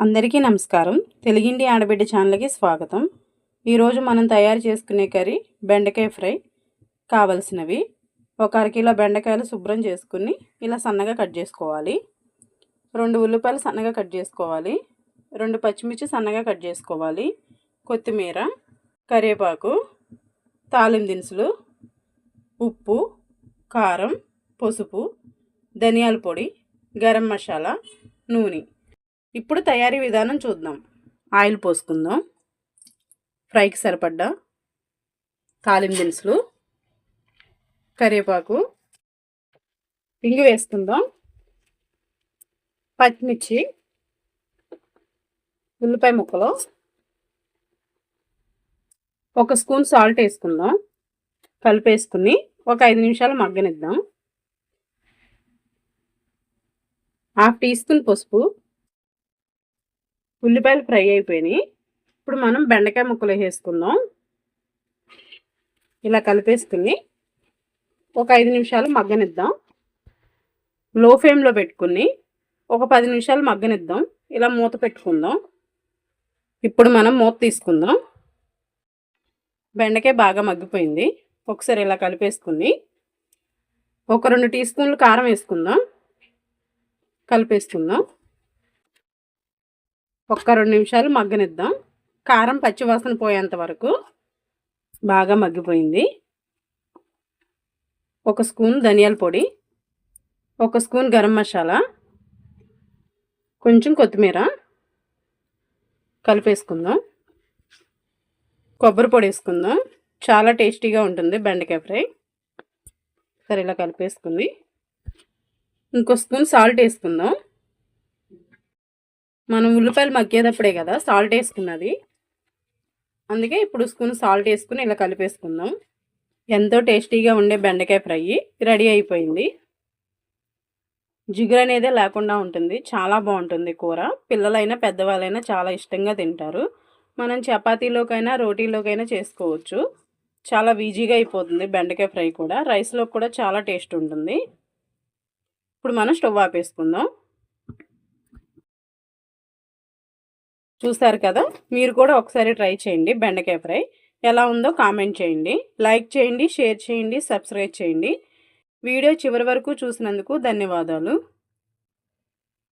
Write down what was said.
అందరికీ నమస్కారం. తెలుగింటి ఆడబిడ్డ ఛానల్కి స్వాగతం. ఈరోజు మనం తయారు చేసుకునే కర్రీ బెండకాయ ఫ్రై కావలసినవి. ఒక అరకిలో బెండకాయలు శుభ్రం చేసుకుని ఇలా సన్నగా కట్ చేసుకోవాలి. రెండు ఉల్లిపాయలు సన్నగా కట్ చేసుకోవాలి. రెండు పచ్చిమిర్చి సన్నగా కట్ చేసుకోవాలి. కొత్తిమీర కరివేపాకు తాలిం దినుసులు ఉప్పు కారం పసుపు ధనియాల పొడి గరం మసాలా నూనె. ఇప్పుడు తయారీ విధానం చూద్దాం. ఆయిల్ పోసుకుందాం. ఫ్రైకి సరిపడ్డా తాలిం దినుసులు కరివేపాకు ఇంగు వేసుకుందాం. పచ్చిమిర్చి ఉల్లిపాయ ముక్కలు ఒక స్పూన్ సాల్ట్ వేసుకుందాం. కలిపేసుకుని ఒక ఐదు నిమిషాలు మగ్గనిద్దాం. హాఫ్ టీ స్పూన్ పసుపు ఉల్లిపాయలు ఫ్రై అయిపోయినాయి. ఇప్పుడు మనం బెండకాయ ముక్కలు వేసుకుందాం ఇలా కలిపేసుకుని ఒక ఐదు నిమిషాలు మగ్గనిద్దాం. లో ఫ్లేమ్లో పెట్టుకుని ఒక పది నిమిషాలు మగ్గనిద్దాం. ఇలా మూత పెట్టుకుందాం. ఇప్పుడు మనం మూత తీసుకుందాం. బెండకాయ బాగా మగ్గిపోయింది. ఒకసారి ఇలా కలిపేసుకుని ఒక రెండు టీ స్పూన్లు కారం వేసుకుందాం. కలిపేసుకుందాం. ఒక్క రెండు నిమిషాలు మగ్గనిద్దాం. కారం పచ్చివాసన పోయేంత వరకు బాగా మగ్గిపోయింది. ఒక స్పూన్ ధనియాల పొడి ఒక స్పూన్ గరం మసాలా కొంచెం కొత్తిమీర కలిపేసుకుందాం. కొబ్బరి పొడి వేసుకుందాం. చాలా టేస్టీగా ఉంటుంది బెండకాయ ఫ్రై. సరే ఇలా కలిపేసుకుంది. ఇంకో స్పూన్ సాల్ట్ వేసుకుందాం. మనం ఉల్లిపాయలు మగ్గేటప్పుడే కదా సాల్ట్ వేసుకున్నది. అందుకే ఇప్పుడు స్పూన్ సాల్ట్ వేసుకుని ఇలా కలిపేసుకుందాం. ఎంతో టేస్టీగా ఉండే బెండకాయ ఫ్రై రెడీ అయిపోయింది. జిగురు అనేది లేకుండా ఉంటుంది చాలా బాగుంటుంది కూర. పిల్లలైనా పెద్దవాళ్ళైనా చాలా ఇష్టంగా తింటారు. మనం చపాతీలోకైనా రోటీలోకైనా చేసుకోవచ్చు. చాలా ఈజీగా అయిపోతుంది బెండకాయ ఫ్రై కూడా. రైస్లో కూడా చాలా టేస్ట్ ఉంటుంది. ఇప్పుడు మనం స్టవ్ ఆపేసుకుందాం. చూసారు కదా? మీరు కూడా ఒకసారి ట్రై చేయండి బెండకాయ ఫ్రై. ఎలా ఉందో కామెంట్ చేయండి. లైక్ చేయండి షేర్ చేయండి సబ్స్క్రైబ్ చేయండి. వీడియో చివరి వరకు చూసినందుకు ధన్యవాదాలు.